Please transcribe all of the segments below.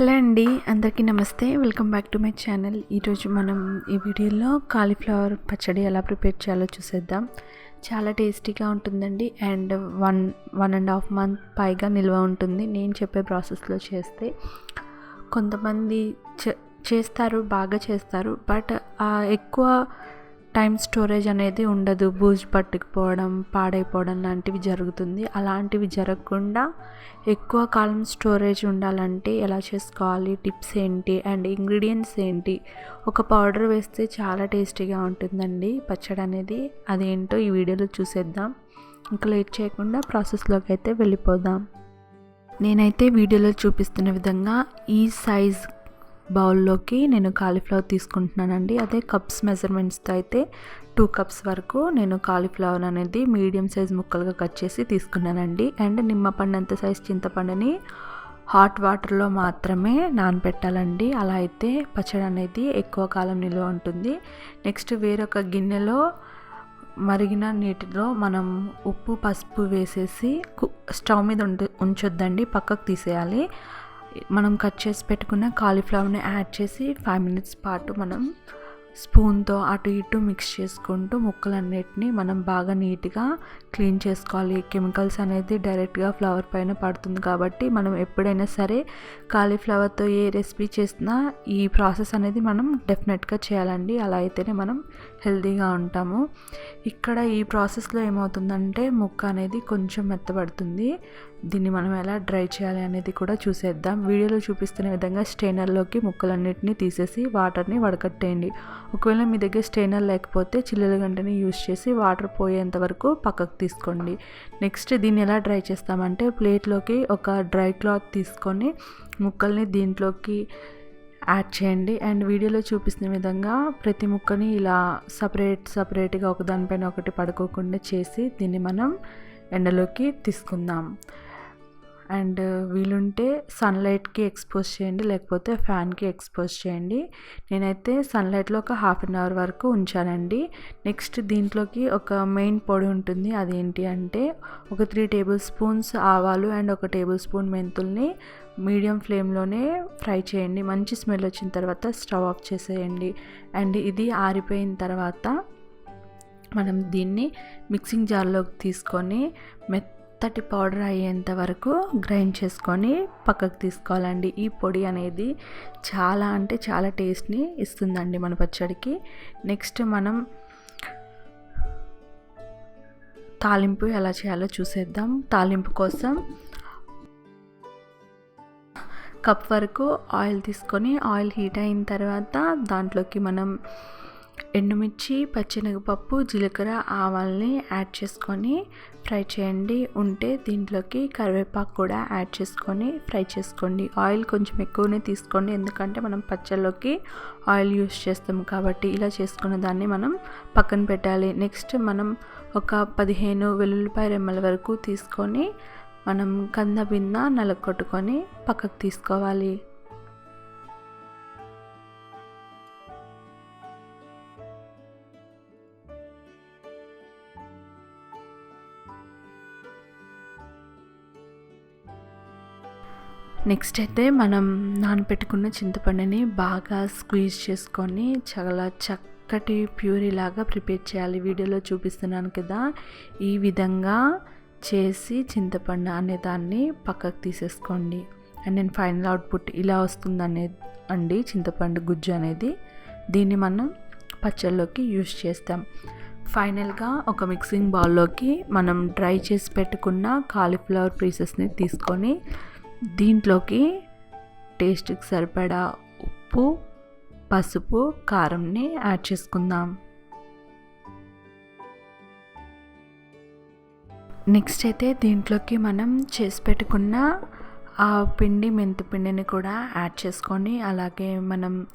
Hello అండి అందరికీ నమస్తే. Welcome back to my channel. ఈరోజు మనం ఈ వీడియోలో కాలీఫ్లవర్ పచ్చడి ఎలా ప్రిపేర్ చేయాలో చూసేద్దాం. చాలా టేస్టీగా ఉంటుందండి. And one one and half month పైగా నిల్వ ఉంటుంది. నేను చెప్పే ప్రాసెస్లో చేస్తే కొంతమంది చే- చేస్తారు బాగా చేస్తారు. బట్ ఎక్కువ టైం స్టోరేజ్ అనేది ఉండదు. బూజు పట్టుకుపోవడం పాడైపోవడం లాంటివి జరుగుతుంది. అలాంటివి జరగకుండా ఎక్కువ కాలం స్టోరేజ్ ఉండాలంటే ఎలా చేసుకోవాలి? టిప్స్ ఏంటి? అండ్ ఇంగ్రీడియంట్స్ ఏంటి? ఒక పౌడర్ వేస్తే చాలా టేస్టీగా ఉంటుందండి. పచ్చడి అనేది అదేంటో ఈ వీడియోలో చూసేద్దాం. ఇంకా లేట్ చేయకుండా ప్రాసెస్లోకి అయితే వెళ్ళిపోదాం. నేనైతే వీడియోలో చూపిస్తున్న విధంగా ఈ సైజ్ బౌల్లోకి నేను కాలీఫ్లవర్ తీసుకుంటున్నానండి. అదే కప్స్ మెజర్మెంట్స్తో అయితే టూ కప్స్ వరకు నేను కాలీఫ్లవర్ అనేది మీడియం సైజ్ ముక్కలుగా కట్ చేసి తీసుకున్నానండి. అండ్ నిమ్మపండు అంత సైజ్ చింతపండుని హాట్ వాటర్లో మాత్రమే నానబెట్టాలండి. అలా అయితే పచ్చడి అనేది ఎక్కువ కాలం నిల్వ ఉంటుంది. నెక్స్ట్ వేరొక గిన్నెలో మరిగిన నీటిలో మనం ఉప్పు పసుపు వేసేసి కు- స్టవ్ మీద ఉండి ఉంచొద్దండి పక్కకు తీసేయాలి. మనం కట్ చేసి పెట్టుకున్న కాలీఫ్లవర్ని యాడ్ చేసి ఫైవ్ మినిట్స్ పాటు మనం స్పూన్తో అటు ఇటు మిక్స్ చేసుకుంటూ ముక్కలన్నిటిని మనం బాగా నీట్గా క్లీన్ చేసుకోవాలి. కెమికల్స్ అనేది డైరెక్ట్గా ఫ్లవర్ పైన పడుతుంది కాబట్టి మనం ఎప్పుడైనా సరే కాలీఫ్లవర్తో ఏ రెసిపీ చేసినా ఈ ప్రాసెస్ అనేది మనం డెఫినెట్గా చేయాలండి. అలా అయితేనే మనం హెల్తీగా ఉంటాము. ఇక్కడ ఈ ప్రాసెస్లో ఏమవుతుందంటే ముక్క అనేది కొంచెం మెత్తబడుతుంది. దీన్ని మనం ఎలా డ్రై చేయాలి అనేది కూడా చూసేద్దాం. వీడియోలో చూపిస్తున్న విధంగా స్టెయినర్లోకి ముక్కలన్నిటిని తీసేసి వాటర్ని వడకట్టేయండి. ఒకవేళ మీ దగ్గర స్టెయినర్ లేకపోతే చిల్లుల గంటని యూస్ చేసి వాటర్ పోయేంత వరకు పక్కకు తీసుకోండి. నెక్స్ట్ దీన్ని ఎలా డ్రై చేస్తామంటే ప్లేట్లోకి ఒక డ్రై క్లాత్ తీసుకొని ముక్కల్ని దీంట్లోకి యాడ్ చేయండి. అండ్ వీడియోలో చూపిస్తున్న విధంగా ప్రతి ముక్కని ఇలా సపరేట్ సపరేట్గా ఒకదానిపైన ఒకటి పడుకోకుండా చేసి దీన్ని మనం ఎండలోకి తీసుకుందాం. అండ్ వీలుంటే సన్లైట్కి ఎక్స్పోజ్ చేయండి లేకపోతే ఫ్యాన్కి ఎక్స్పోజ్ చేయండి. నేనైతే సన్లైట్లో ఒక హాఫ్ అన్ అవర్ వరకు ఉంచానండి. నెక్స్ట్ దీంట్లోకి ఒక మెయిన్ పొడి ఉంటుంది అదేంటి అంటే ఒక త్రీ టేబుల్ స్పూన్స్ ఆవాలు అండ్ ఒక టేబుల్ స్పూన్ మెంతుల్ని మీడియం ఫ్లేమ్లోనే ఫ్రై చేయండి. మంచి స్మెల్ వచ్చిన తర్వాత స్టవ్ ఆఫ్ చేసేయండి. అండ్ ఇది ఆరిపోయిన తర్వాత మనం దీన్ని మిక్సింగ్ జార్లోకి తీసుకొని మెత్తటి పౌడర్ అయ్యేంత వరకు గ్రైండ్ చేసుకొని పక్కకు తీసుకోవాలండి. ఈ పొడి అనేది చాలా అంటే చాలా టేస్ట్ని ఇస్తుందండి మన పచ్చడికి. నెక్స్ట్ మనం తాలింపు ఎలా చేయాలో చూసేద్దాం. తాలింపు కోసం కప్ వరకు ఆయిల్ తీసుకొని ఆయిల్ హీట్ అయిన తర్వాత దాంట్లోకి మనం ఎండుమిర్చి పచ్చెనగపప్పు జీలకర్ర ఆవాల్ని యాడ్ చేసుకొని ఫ్రై చేయండి. ఉంటే దీంట్లోకి కరివేపాకు కూడా యాడ్ చేసుకొని ఫ్రై చేసుకోండి. ఆయిల్ కొంచెం ఎక్కువనే తీసుకోండి. ఎందుకంటే మనం పచ్చళ్ళలోకి ఆయిల్ యూస్ చేస్తాం కాబట్టి ఇలా చేసుకున్న దాన్ని మనం పక్కన పెట్టాలి. నెక్స్ట్ మనం ఒక పదిహేను వెల్లుల్లిపాయ రెమ్మల వరకు తీసుకొని మనం కంద బింద నలగొట్టుకొని పక్కకు తీసుకోవాలి. నెక్స్ట్ అయితే మనం నానబెట్టుకున్న చింతపండుని బాగా స్క్వీజ్ చేసుకొని చాలా చక్కటి ప్యూరీ లాగా ప్రిపేర్ చేయాలి. వీడియోలో చూపిస్తున్నాను కదా. ఈ విధంగా చేసి చింతపండు అనే దాన్ని పక్కకు తీసేసుకోండి. అండ్ నేను ఫైనల్ అవుట్పుట్ ఇలా వస్తుందనే అండి చింతపండు గుజ్జు అనేది. దీన్ని మనం పచ్చళ్ళలోకి యూజ్ చేస్తాం. ఫైనల్గా ఒక మిక్సింగ్ బౌల్లోకి మనం డ్రై చేసి పెట్టుకున్న కాలీఫ్లవర్ పీసెస్ని తీసుకొని దీంట్లోకి టేస్ట్కి సరిపడా ఉప్పు పసుపు కారంని యాడ్ చేసుకుందాం. నెక్స్ట్ అయితే దీంట్లోకి మనం చేసి పెట్టుకున్న ఆ పిండి మెంతి పిండిని కూడా యాడ్ చేసుకొని అలాగే మనం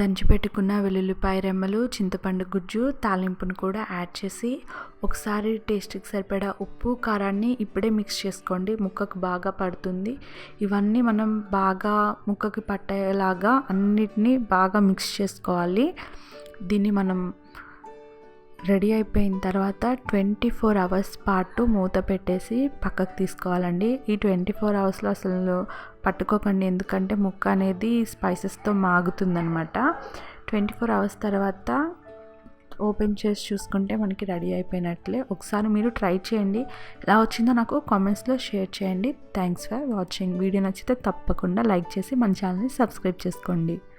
దంచి పెట్టుకున్న వెల్లుల్లిపాయ రెమ్మలు చింతపండు గుజ్జు తాలింపును కూడా యాడ్ చేసి ఒకసారి టేస్ట్కి సరిపడా ఉప్పు కారాన్ని ఇప్పుడే మిక్స్ చేసుకోండి. ముక్కకు బాగా పడుతుంది. ఇవన్నీ మనం బాగా ముక్కకి పట్టేలాగా అన్నిటినీ బాగా మిక్స్ చేసుకోవాలి. దీన్ని మనం రెడీ అయిపోయిన తర్వాత ట్వంటీ ఫోర్ అవర్స్ పాటు మూత పెట్టేసి పక్కకు తీసుకోవాలండి. ఈ ట్వంటీ ఫోర్ అవర్స్లో అసలు పట్టుకోకండి. ఎందుకంటే ముక్క అనేది స్పైసెస్తో మాగుతుందనమాట ట్వంటీ ఫోర్ అవర్స్ తర్వాత ఓపెన్ చేసి చూసుకుంటే మనకి రెడీ అయిపోయినట్లే. ఒకసారి మీరు ట్రై చేయండి. ఎలా వచ్చిందో నాకు కామెంట్స్లో షేర్ చేయండి. Thanks for watching. వీడియో నచ్చితే తప్పకుండా లైక్ చేసి మన ఛానల్ని సబ్స్క్రైబ్ చేసుకోండి.